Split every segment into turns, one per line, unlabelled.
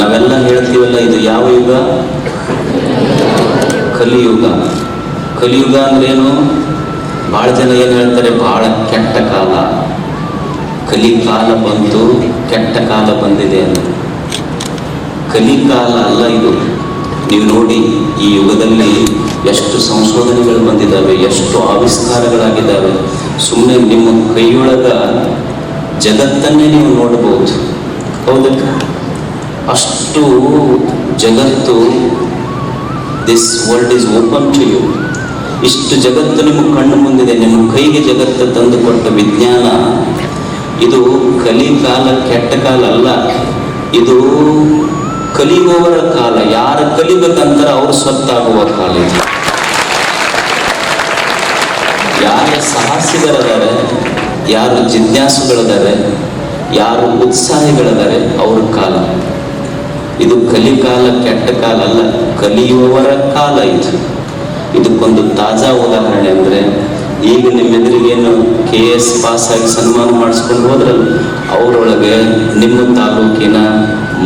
ನಾವೆಲ್ಲ ಹೇಳ್ತೀವಲ್ಲ, ಇದು ಯಾವ ಯುಗ? ಕಲಿಯುಗ. ಕಲಿಯುಗ ಅಂದ್ರೇನು? ಭಾಳ ಜನ ಏನು ಹೇಳ್ತಾರೆ ಬಹಳ ಕೆಟ್ಟ ಕಾಲ. ಕಲಿಕಾಲ ಬಂತು, ಕೆಟ್ಟ ಕಾಲ ಬಂದಿದೆ ಅಂತ ಕಲಿಕಾಲ ಅಲ್ಲ ಇದು. ನೀವು ನೋಡಿ, ಈ ಯುಗದಲ್ಲಿ ಎಷ್ಟು ಸಂಶೋಧನೆಗಳು ಬಂದಿದ್ದಾವೆ, ಎಷ್ಟು ಆವಿಷ್ಕಾರಗಳಾಗಿದ್ದಾವೆ. ಸುಮ್ಮನೆ ನಿಮ್ಮ ಕೈಯೊಳಗ ಜಗತ್ತನ್ನೇ ನೀವು ನೋಡಬಹುದು ಹೌದಕ್ಕ ಅಷ್ಟು ಜಗತ್ತು this world is open to you ಇಷ್ಟು ಜಗತ್ತು ನಿಮ್ಮ ಕಣ್ಣು ಮುಂದಿದೆ, ನಿಮ್ಮ ಕೈಗೆ ಜಗತ್ತು ತಂದುಕೊಟ್ಟ ವಿಜ್ಞಾನ. ಇದು ಕಲಿಕಾಲ, ಕೆಟ್ಟ ಕಾಲ ಅಲ್ಲ. ಇದು ಕಲಿಯುವವರ ಕಾಲ. ಯಾರು ಕಲಿಬೇಕಂತಾರ ಅವರು ಸ್ವತ್ತಾಗುವ ಕಾಲ ಇದು. ಯಾರು ಸಾಹಸಿಗರದಾರೆ, ಯಾರು ಜಿಜ್ಞಾಸುಗಳದಾರೆ, ಯಾರು ಉತ್ಸಾಹಿಗಳದಾರೆ, ಅವ್ರ ಕಾಲ. ಇದು ಕಲಿಕಾಲ, ಕೆಟ್ಟ ಕಾಲ ಅಲ್ಲ, ಕಲಿಯುವವರ ಕಾಲ ಇದು. ಇದಕ್ಕೊಂದು ತಾಜಾ ಉದಾಹರಣೆ ಅಂದ್ರೆ, ಈಗ ನಿಮ್ಮೆದುರಿಗೇನು ಕೆ ಎಸ್ ಪಾಸ್ ಆಗಿ ಸನ್ಮಾನ ಮಾಡಿಸ್ಕೊಂಡು ಹೋದ್ರಲ್ಲ, ಅವರೊಳಗೆ ನಿಮ್ಮ ತಾಲೂಕಿನ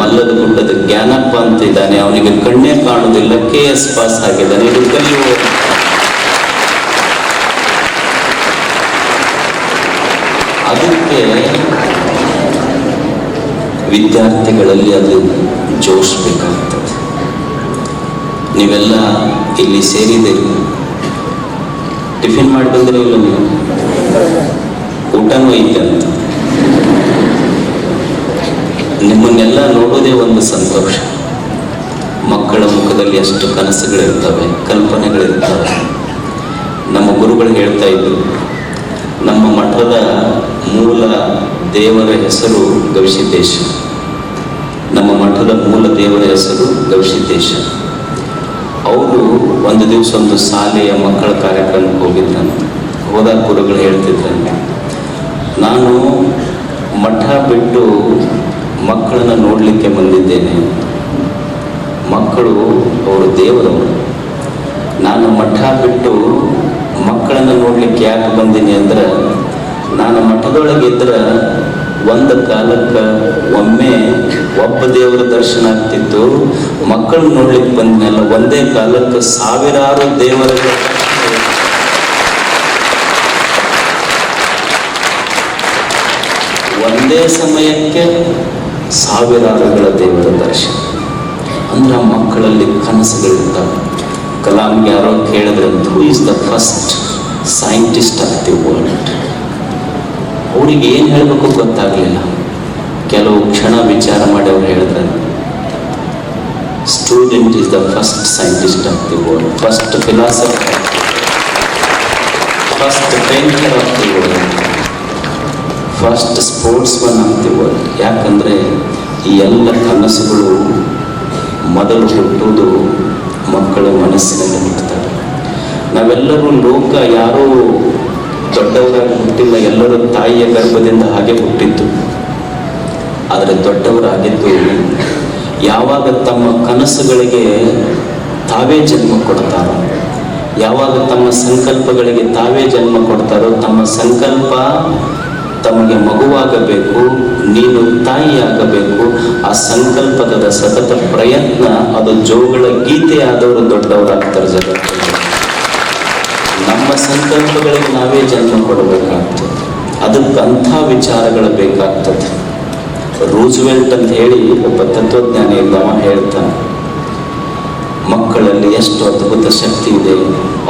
ಮಲ್ಲದ ಗುಡ್ಡದ ಜ್ಞಾನಪ್ಪ ಅಂತ ಇದ್ದಾನೆ. ಅವನಿಗೆ ಕಣ್ಣೇ ಕಾಣುವುದಿಲ್ಲ ಕೆ ಎಸ್ ಪಾಸ್ ಆಗಿದ್ದಾನೆ. ಇದು ಕಲಿಯುವ ಅದಕ್ಕೆ ವಿದ್ಯಾರ್ಥಿಗಳಲ್ಲಿ ಅದು ಜೋಶ್ ಬೇಕಾಗ್ತದೆ ನೀವೆಲ್ಲ ಇಲ್ಲಿ ಸೇರಿದ್ದೀರಿ. ಟಿಫಿನ್ ಮಾಡಿ ಬಂದರೆ ಇಲ್ಲ ನೀವು? ಊಟನೂ ಐತೆ ಅಂತ. ನಿಮ್ಮನ್ನೆಲ್ಲ ನೋಡೋದೇ ಒಂದು ಸಂತೋಷ. ಮಕ್ಕಳ ಮುಖದಲ್ಲಿ ಎಷ್ಟು ಕನಸುಗಳಿರ್ತವೆ, ಕಲ್ಪನೆಗಳಿರ್ತವೆ. ನಮ್ಮ ಗುರುಗಳು ಹೇಳ್ತಾ ಇದ್ರು, ನಮ್ಮ ಮಠದ ಮೂಲ ದೇವರ ಹೆಸರು ಗವಿಸಿದ್ದೇಶ. ನಮ್ಮ ಮಠದ ಮೂಲ ದೇವರ ಹೆಸರು ಗವಿಸಿದ್ದೇಶ. ಅವರು ಒಂದು ದಿವಸ ಒಂದು ಶಾಲೆಯ ಮಕ್ಕಳ ಕಾರ್ಯಕ್ರಮಕ್ಕೆ ಹೋಗಿದ್ರಂತೆ ಹೋದಾಗ ಗುರುಗಳು ಹೇಳ್ತಿದ್ರಂತೆ, ನಾನು ಮಠ ಬಿಟ್ಟು ಮಕ್ಕಳನ್ನ ನೋಡಲಿಕ್ಕೆ ಬಂದಿದ್ದೇನೆ. ಮಕ್ಕಳು ಅವರು ದೇವರವರು. ನಾನು ಮಠ ಬಿಟ್ಟು ಮಕ್ಕಳನ್ನು ನೋಡಲಿಕ್ಕೆ ಯಾಕೆ ಬಂದೀನಿ ಅಂದ್ರೆ, ನಾನು ಮಠದೊಳಗಿದ್ರೆ ಒಂದು ಕಾಲಕ್ಕೆ ಒಮ್ಮೆ ಒಬ್ಬ ದೇವರ ದರ್ಶನ ಆಗ್ತಿತ್ತು. ಮಕ್ಕಳು ನೋಡ್ಲಿಕ್ಕೆ ಬಂದ್ಮೇಲೆ ಒಂದೇ ಕಾಲಕ್ಕೆ ಸಾವಿರಾರು ದೇವರ ಒಂದೇ ಸಮಯಕ್ಕೆ ಸಾವಿರಾರುಗಳ ದೇವರ ದರ್ಶನ. ಅಂದ್ರೆ ಮಕ್ಕಳಲ್ಲಿ ಕನಸುಗಳಿರ್ತಾವೆ. ಕಲಾಂಗೆ ಯಾರೋ ಕೇಳಿದ್ರೆ who is the first scientist of the world ಅವ್ರಿಗೆ ಏನು ಹೇಳಬೇಕು ಗೊತ್ತಾಗಲಿಲ್ಲ. ಕೆಲವು ಕ್ಷಣ ವಿಚಾರ ಮಾಡಿ ಅವ್ರು ಹೇಳಿದ್ರೆ student is the first scientist of the world first philosopher first painter of the world first sportsman of the world ಯಾಕಂದರೆ ಈ ಎಲ್ಲ ಕನಸುಗಳು ಮೊದಲು ಹುಟ್ಟುವುದು ಮಕ್ಕಳ ಮನಸ್ಸಿನಲ್ಲಿ ಹುಟ್ಟುತ್ತಾರೆ ನಾವೆಲ್ಲರೂ ಲೋಕ ಯಾರೂ ದೊಡ್ಡವರಾಗಿ ಹುಟ್ಟಿಲ್ಲ ಎಲ್ಲರೂ ತಾಯಿಯ ಗರ್ಭದಿಂದ ಹಾಗೆ ಹುಟ್ಟಿತ್ತು ಆದರೆ ದೊಡ್ಡವರಾಗಿದ್ದು ಯಾವಾಗ ತಮ್ಮ ಕನಸುಗಳಿಗೆ ತಾವೇ ಜನ್ಮ ಕೊಡ್ತಾರೋ, ಯಾವಾಗ ತಮ್ಮ ಸಂಕಲ್ಪಗಳಿಗೆ ತಾವೇ ಜನ್ಮ ಕೊಡ್ತಾರೋ, ತಮ್ಮ ಸಂಕಲ್ಪ ತಮಗೆ ಮಗುವಾಗಬೇಕು, ನೀನು ತಾಯಿಯಾಗಬೇಕು, ಆ ಸಂಕಲ್ಪದ ಸತತ ಪ್ರಯತ್ನ ಅದು ಜೋಗಳ ಗೀತೆ ಆದವರು ದೊಡ್ಡವರಾಗ್ತಾರೆ ನಮ್ಮ ಸಂಕಲ್ಪಗಳಿಗೆ ನಾವೇ ಜನ್ಮ ಕೊಡಬೇಕಾಗ್ತದೆ. ಅದಕ್ಕೆ ಅಂಥ ವಿಚಾರಗಳು ಬೇಕಾಗ್ತದೆ. ರೂಸ್ವೆಲ್ಟ್ ಅಂತ ಹೇಳಿ ಒಬ್ಬ ತತ್ವಜ್ಞಾನಿ ಇದ್ದವ ಹೇಳ್ತಾನೆ, ಮಕ್ಕಳಲ್ಲಿ ಎಷ್ಟು ಅದ್ಭುತ ಶಕ್ತಿ ಇದೆ.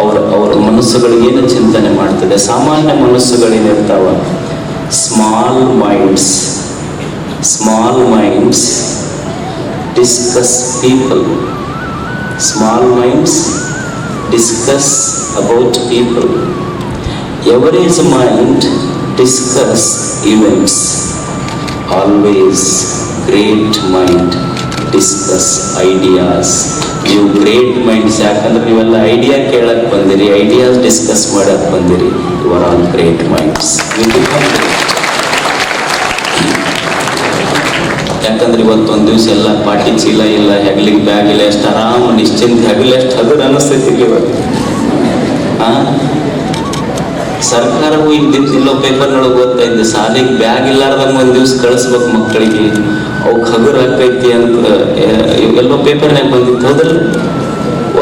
ಅವರ ಅವರ ಮನಸ್ಸುಗಳಿಗೆ ಏನು ಚಿಂತನೆ ಮಾಡ್ತದೆ, ಸಾಮಾನ್ಯ ಮನಸ್ಸುಗಳೇನಿರ್ತಾವ small minds small minds discuss people. Small minds discuss about people average mind discuss events always great mind discuss ideas ನೀವು ಗ್ರೇಟ್ ಮೈಂಡ್ಸ್ ಯಾಕಂದ್ರೆ ನೀವೆಲ್ಲ ಐಡಿಯಾ ಕೇಳಕ್ ಬಂದಿರಿ ಐಡಿಯಾಸ್ ಡಿಸ್ಕಸ್ ಮಾಡಕ್ ಬಂದಿರಿ. You are all great minds ಯಾಕಂದ್ರೆ ಇವತ್ತೊಂದು ದಿವ್ಸ ಎಲ್ಲ ಪಾಟಿ ಚೀಲ ಇಲ್ಲ, ಹೆಗ್ಲಿಗೆ ಬ್ಯಾಗ್ ಇಲ್ಲ, ಎಷ್ಟು ಆರಾಮ ನಿಶ್ಚಿಂತ ಹೆಗಲ್, ಎಷ್ಟು ಹಗುರ ಅನಿಸ್ತೈತಿ ಇವತ್ತು. ಆ? ಸರ್ಕಾರವು ದಿವ್ಸ ಇಲ್ಲೋ ಪೇಪರ್ನೊಳಗೆ ಓದ್ತಾ ಇದ್ದೆ ಸಾಲಿಗೆ ಬ್ಯಾಗ್ ಇಲ್ಲಾರ್ದಂಗೆ ಒಂದ್ ದಿವ್ಸ ಕಳಿಸ್ಬೇಕು ಮಕ್ಕಳಿಗೆ ಅವಕ್ಕೆ ಹಗುರ ಆಕೈತಿ ಅಂತ ಎಲ್ಲೋ ಪೇಪರ್ ಪೇಪರ್ನಾಗ ಬಂದಿತ್ತು ಹೌದಲ್ಲ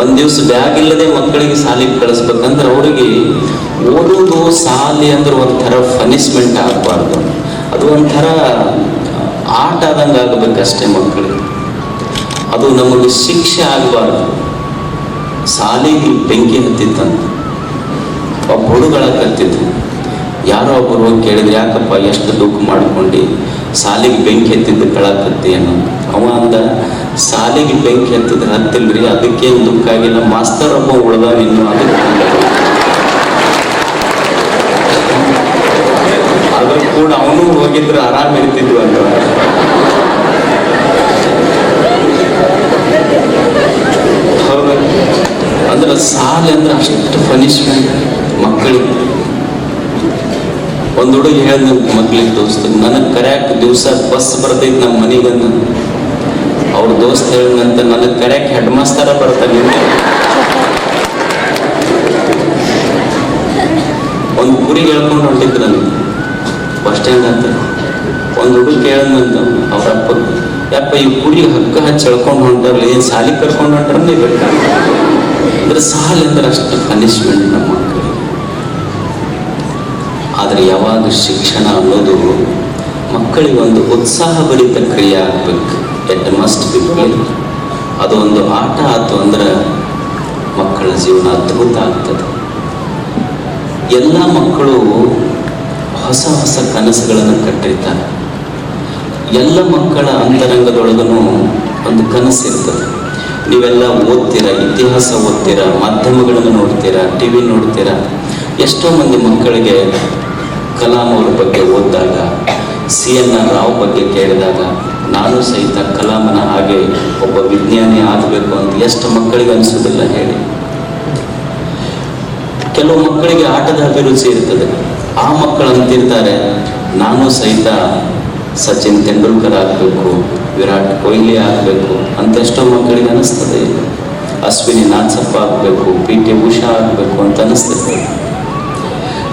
ಒಂದ್ ದಿವ್ಸ ಬ್ಯಾಗ್ ಇಲ್ಲದೆ ಮಕ್ಕಳಿಗೆ ಸಾಲಿಗೆ ಕಳಿಸ್ಬೇಕಂದ್ರೆ ಅವರಿಗೆ ಓದೋದು, ಸಾಲಿ ಅಂದ್ರೆ ಒಂಥರ ಪನಿಷ್ಮೆಂಟ್ ಆಗಬಾರ್ದು. ಅದು ಒಂಥರ ಆಟ ಆದಂಗೆ ಆಗಬೇಕಷ್ಟೇ ಮಕ್ಕಳಿಗೆ ಅದು ನಮಗೆ ಶಿಕ್ಷೆ ಆಗಬಾರ್ದು. ಸಾಲಿಗೆ ಬೆಂಕಿ ಹತ್ತಿತ್ತಂತ. ಒಬ್ಬ ಹುಡುಗಳ ಕತ್ತಿದ್ದು ಯಾರೋ ಒಬ್ಬರು ಹೋಗಿ ಕೇಳಿದ್ರೆ, ಯಾಕಪ್ಪ ಎಷ್ಟು ದುಃಖ ಮಾಡ್ಕೊಂಡು ಸಾಲಿಗೆ ಬೆಂಕಿ ಹತ್ತಿದ್ದು ಕಳಕತ್ತಿ ಅನ್ನೋ ಅವ ಅಂದ, ಸಾಲಿಗೆ ಬೆಂಕಿ ಹತ್ತಿದ್ರೆ ಹತ್ತಿಲ್ರಿ ಅದಕ್ಕೇನು ದುಃಖ ಆಗಿಲ್ಲ. ಮಾಸ್ತರ್ ಒಬ್ಬ ಉಳ್ದವ ಇನ್ನು ಅದಕ್ಕೆ ಆದ್ರೂ ಕೂಡ ಅವನು ಹೋಗಿದ್ರೆ ಆರಾಮ್ ಇರ್ತಿದ್ವು ಅಂತ. ಅಂದ್ರೆ ಸಾಲ ಅಂದ್ರೆ ಅಷ್ಟು ಪನಿಷ್ಮೆಂಟ್ ಮಕ್ಕಳಿಗೆ ಒಂದು ಹುಡುಗಿ ಹೇಳ್ದ ಮಕ್ಳಿಗೆ ದೋಸ್ತ, ನನಗೆ ಕರೆಕ್ಟ್ ದಿವಸ ಬಸ್ ಬರ್ತೈತಿ ನಮ್ಮ ಮನೆಗಂದ. ಅವ್ರ ದೋಸ್ತ ಹೇಳಿದಂತ ನನಗೆ ಕರೆಕ್ಟ್ ಹೆಡ್ ಮಾಸ್ತರ ಬರ್ತಾನೆ ಒಂದು ಕುರಿ ಹೇಳ್ಕೊಂಡು ಹೊಂಟಿದ್ರು ನನಗೆ. ಬಸ್ ಸ್ಟ್ಯಾಂಡ್ ಅಂತ. ಒಂದು ಹುಡುಗ ಕೇಳಂದಂತ ಅವ್ರ ಅಪ್ಪ, ಯಪ್ಪ, ಈ ಹುಡುಗಿ ಹಗ್ಗ ಹಚ್ಚಿ ಎಳ್ಕೊಂಡು ಹೊಂಟಾರಲ್ಲ ಏನು ಸಾಲಿ ಕರ್ಕೊಂಡು ಹೊಂಟಾರನ್ನೇ ನೀವು ಅಂದ್ರೆ ಸಾಲ ಅಂದ್ರೆ ಅಷ್ಟು ಪನಿಷ್ಮೆಂಟ್ ನಮ್ಮ ಮಕ್ಕಳಿಗೆ ಆದರೆ ಯಾವಾಗ ಶಿಕ್ಷಣ ಅನ್ನೋದು ಮಕ್ಕಳಿಗೆ ಒಂದು ಉತ್ಸಾಹಭರಿತ ಕ್ರಿಯೆ ಆಗ್ಬೇಕು. ಎಟ್ ಮಸ್ಟ್ ಬಿ ಅದು ಒಂದು ಆಟ ಆಯ್ತು ಅಂದ್ರೆ ಮಕ್ಕಳ ಜೀವನ ಅದ್ಭುತ ಆಗ್ತದೆ. ಎಲ್ಲ ಮಕ್ಕಳು ಹೊಸ ಹೊಸ ಕನಸುಗಳನ್ನು ಕಟ್ಟಿರ್ತಾನೆ ಎಲ್ಲ ಮಕ್ಕಳ ಅಂತರಂಗದೊಳಗೂ ಒಂದು ಕನಸು ಇರ್ತದೆ. ನೀವೆಲ್ಲ ಓದ್ತೀರಾ, ಇತಿಹಾಸ ಓದ್ತೀರಾ, ಮಾಧ್ಯಮಗಳನ್ನು ನೋಡ್ತೀರಾ ಟಿ ವಿ ನೋಡ್ತೀರಾ. ಎಷ್ಟೋ ಮಂದಿ ಮಕ್ಕಳಿಗೆ ಕಲಾಂ ಅವ್ರ ಬಗ್ಗೆ ಓದಿದಾಗ, ಸಿ ಎನ್ ಆರ್ ರಾವ್ ಬಗ್ಗೆ ಕೇಳಿದಾಗ, ನಾನು ಸಹಿತ ಕಲಾಮನ ಹಾಗೆ ಒಬ್ಬ ವಿಜ್ಞಾನಿ ಆಗಬೇಕು ಅಂತ ಎಷ್ಟು ಮಕ್ಕಳಿಗೆ ಅನಿಸೋದಿಲ್ಲ ಹೇಳಿ. ಕೆಲವು ಮಕ್ಕಳಿಗೆ ಆಟದ ಅಭಿರುಚಿ ಇರ್ತದೆ. ಆ ಮಕ್ಕಳು ಅಂತಿರ್ತಾರೆ ನಾನು ಸಹಿತ ಸಚಿನ್ ತೆಂಡೂಲ್ಕರ್ ಆಗಬೇಕು, ವಿರಾಟ್ ಕೊಹ್ಲಿ ಆಗಬೇಕು ಅಂತ ಎಷ್ಟೋ ಮಕ್ಕಳಿಗೆ ಇಲ್ಲ ಅಶ್ವಿನಿ ನಾಥಪ್ಪ ಆಗಬೇಕು, ಪಿ ಟಿ ಉಷಾ ಆಗಬೇಕು ಅಂತ ಅನಿಸ್ತದೆ.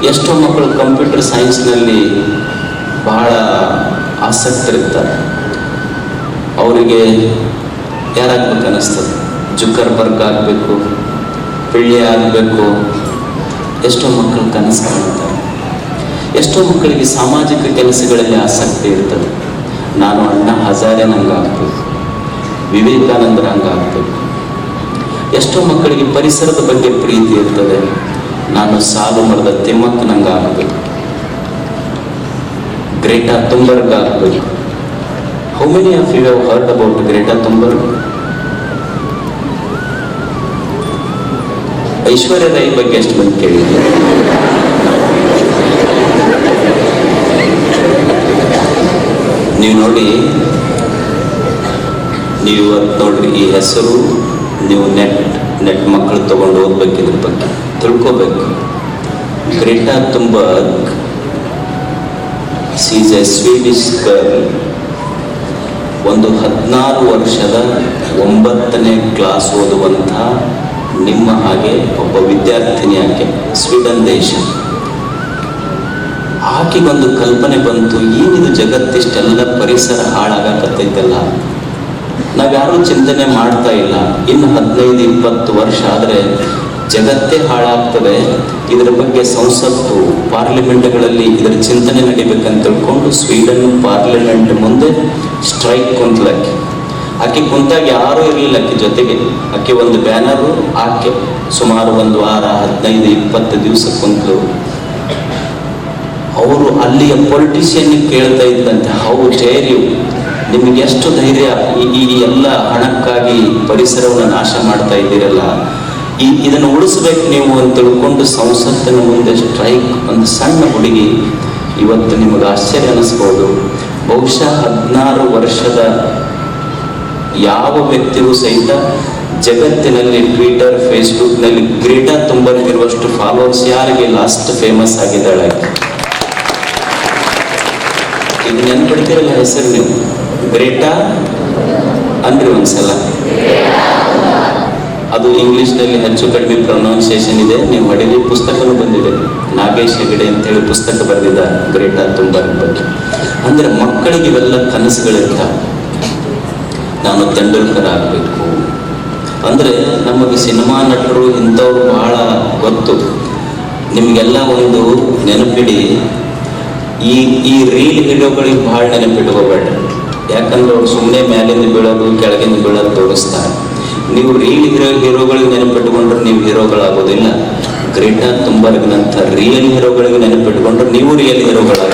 ಎಷ್ಟೋ ಮಕ್ಕಳು ಕಂಪ್ಯೂಟರ್ ಸೈನ್ಸ್ನಲ್ಲಿ ಬಹಳ ಆಸಕ್ತರಿರ್ತಾರೆ. ಅವರಿಗೆ ಯಾರಾಗಬೇಕು ಅನ್ನಿಸ್ತದೆ ಜುಕರ್ ಬರ್ಗ್ ಆಗಬೇಕು, ಪಿಳ್ಳಿ ಆಗಬೇಕು, ಎಷ್ಟೋ ಮಕ್ಕಳು ಕನಸು ಕಾಣ್ತಾರೆ. ಎಷ್ಟೋ ಮಕ್ಕಳಿಗೆ ಸಾಮಾಜಿಕ ಕೆಲಸಗಳಲ್ಲಿ ಆಸಕ್ತಿ ಇರ್ತದೆ. ನಾನು ಅಣ್ಣ ಹಜಾರೆ ನಂಗಾಗ್ತದೆ ಆಗ್ಬೇಕು ವಿವೇಕಾನಂದರ ಹಂಗಾಗ್ಬೇಕು ಎಷ್ಟೋ ಮಕ್ಕಳಿಗೆ ಪರಿಸರದ ಬಗ್ಗೆ ಪ್ರೀತಿ ಇರ್ತದೆ. ನಾನು ಸಾಲು ಮರದ ತಿಮ್ಮಕ್ಕ ನಂಗೆ ಆಗಬೇಕು ಗ್ರೇಟಾ ತುಂಬರ್ಗ್ ಆಗ್ಬೇಕು how many of you have heard about Greta Thunberg Aishwarya Rai ಬಗ್ಗೆ ಎಷ್ಟು ಮಂದಿ ಕೇಳಿದ್ರು? ನೀವು ನೋಡಿ, ನೀವು ಇವತ್ತು ನೋಡ್ರಿ, ಈ ಹೆಸರು ನೀವು ನೆಟ್ ನೆಟ್ ಮಕ್ಕಳು ತಗೊಂಡು ಓದ್ಬೇಕು ಇದ್ರ ಬಗ್ಗೆ. ತಿಳ್ಕೋಬೇಕು. ಗ್ರೇಟಾ ತುಂಬ ಸೀಸ್ ಎ ಸ್ವೀಡಿಶ್ ಗರ್ಲ್ ಒಂದು ಹದಿನಾರು ವರ್ಷದ ಒಂಬತ್ತನೇ ಕ್ಲಾಸ್ ಓದುವಂಥ ನಿಮ್ಮ ಹಾಗೆ ಒಬ್ಬ ವಿದ್ಯಾರ್ಥಿನಿ ಆಕೆ ಸ್ವೀಡನ್ ದೇಶ. ಆಕೆಗೊಂದು ಕಲ್ಪನೆ ಬಂತು, ಏನಿದು ಜಗತ್ತಿಷ್ಟೆಲ್ಲ ಪರಿಸರ ಹಾಳಾಗಕತ್ತೈತಲ್ಲ. ನಾವ್ಯಾರೂ ಚಿಂತನೆ ಮಾಡ್ತಾ ಇಲ್ಲ. ಇನ್ನು ಹದಿನೈದು, ಇಪ್ಪತ್ತು ವರ್ಷ ಆದರೆ ಜಗತ್ತೇ ಹಾಳಾಗ್ತದೆ. ಇದರ ಬಗ್ಗೆ ಸಂಸತ್ತು ಪಾರ್ಲಿಮೆಂಟ್ಗಳಲ್ಲಿ ಇದರ ಚಿಂತನೆ ನಡಿಬೇಕಂತ ತಿಳ್ಕೊಂಡು ಸ್ವೀಡನ್ ಪಾರ್ಲಿಮೆಂಟ್ ಮುಂದೆ ಸ್ಟ್ರೈಕ್ ಕುಂತ್ಲಕ್ಕೆ. ಆಕೆ ಕುಂತಾಗ ಯಾರೂ ಇರಲಿಲ್ಲ ಆಕೆ ಜೊತೆಗೆ. ಆಕೆ ಒಂದು ಬ್ಯಾನರು, ಆಕೆ ಸುಮಾರು ಒಂದು ವಾರ, ಹದಿನೈದು, ಇಪ್ಪತ್ತು ದಿವಸ ಕುಂತಲು. ಅವರು ಅಲ್ಲಿಯ ಪೊಲಿಟಿಷಿಯನ್ ಕೇಳ್ತಾ ಇದ್ದಂತೆ ಹೌ ಡೇರ್ ಯು ನಿಮಗೆ ಎಷ್ಟು ಧೈರ್ಯ ಈ ಎಲ್ಲ ಹಣಕ್ಕಾಗಿ ಪರಿಸರವನ್ನು ನಾಶ ಮಾಡ್ತಾ ಇದ್ದೀರಲ್ಲ? ಈ, ಇದನ್ನು ಉಳಿಸ್ಬೇಕು ನೀವು ಅಂತ ತಿಳ್ಕೊಂಡು ಸಂಸತ್ತಿನ ಮುಂದೆ ಸ್ಟ್ರೈಕ್ ಒಂದು ಸಣ್ಣ ಹುಡುಗಿ ಇವತ್ತು ನಿಮಗೆ ಆಶ್ಚರ್ಯ ಅನಿಸ್ಬೋದು. ಬಹುಶಃ ಹದಿನಾರು ವರ್ಷದ ಯಾವ ವ್ಯಕ್ತಿಗೂ ಸಹಿತ ಜಗತ್ತಿನಲ್ಲಿ ಟ್ವಿಟರ್ ಫೇಸ್ಬುಕ್ನಲ್ಲಿ ಗ್ರೇಟಾ ತುಂಬರ್ಗಿರುವಷ್ಟು ಫಾಲೋವರ್ಸ್ ಯಾರಿಗೆ ಲಾಸ್ಟ್ ಫೇಮಸ್ ಆಗಿದ್ದಾಳೆ? ಆಕೆ. ನೆನಪಿಡ್ತೀರಲ್ಲ ಹೆಸರು ನೀವು ಗ್ರೇಟಾ? ಅಂದ್ರೆ ಒಂದ್ಸಲ. ಅದು ಇಂಗ್ಲಿಷ್ನಲ್ಲಿ ಹೆಚ್ಚು ಕಡಿಮೆ ಪ್ರೊನೌನ್ಸಿಯೇಷನ್ ಇದೆ. ನೀವು ಮಡಿಲಿ ಪುಸ್ತಕನೂ ಬಂದಿದೆ. ನಾಗೇಶ್ ಹೆಗಡೆ ಅಂತೇಳಿ ಪುಸ್ತಕ ಬರೆದಿದ್ದ ಗ್ರೇಟಾ ತುಂಬಾ ಬಗ್ಗೆ ಅಂದ್ರೆ ಮಕ್ಕಳಿಗೆ ಇವೆಲ್ಲ ಕನಸುಗಳಿರ್ತಾವೆ ನಾನು ತೆಂಡೂಲ್ಕರ್ ಆಗಬೇಕು ಅಂದ್ರೆ ನಮಗೆ ಸಿನಿಮಾ ನಟರು ಇಂಥವ್ರು ಬಹಳ ಗೊತ್ತು. ನಿಮಗೆಲ್ಲ ಒಂದು ನೆನಪಿಡಿ ಈ ಈ ರೀಲ್ ವಿಡಿಯೋಗಳಿಗೆ ಬಹಳ ನೆನಪಿಟ್ಕೋಬೇಡ್ರಿ ಯಾಕಂದ್ರೆ ಅವ್ರು ಸುಮ್ಮನೆ ಮೇಲಿಂದ ಬೀಳೋದು, ಕೆಳಗಿಂದ ಬೀಳೋದು ತೋರಿಸ್ತಾರೆ. ನೀವು ರೀಲ್ ಹೀರೋ ಹೀರೋಗಳಿಗೆ ನೆನಪಿಟ್ಕೊಂಡ್ರೆ ನೀವು ಹೀರೋಗಳಾಗೋದಿಲ್ಲ ಗ್ರೇಟಾ ತುಂಬರ್ಗ್ನಂಥ ರಿಯಲ್ ಹೀರೋಗಳಿಗೆ ನೆನಪಿಟ್ಕೊಂಡ್ರೆ ನೀವು ರಿಯಲ್ ಹೀರೋಗಳಾಗ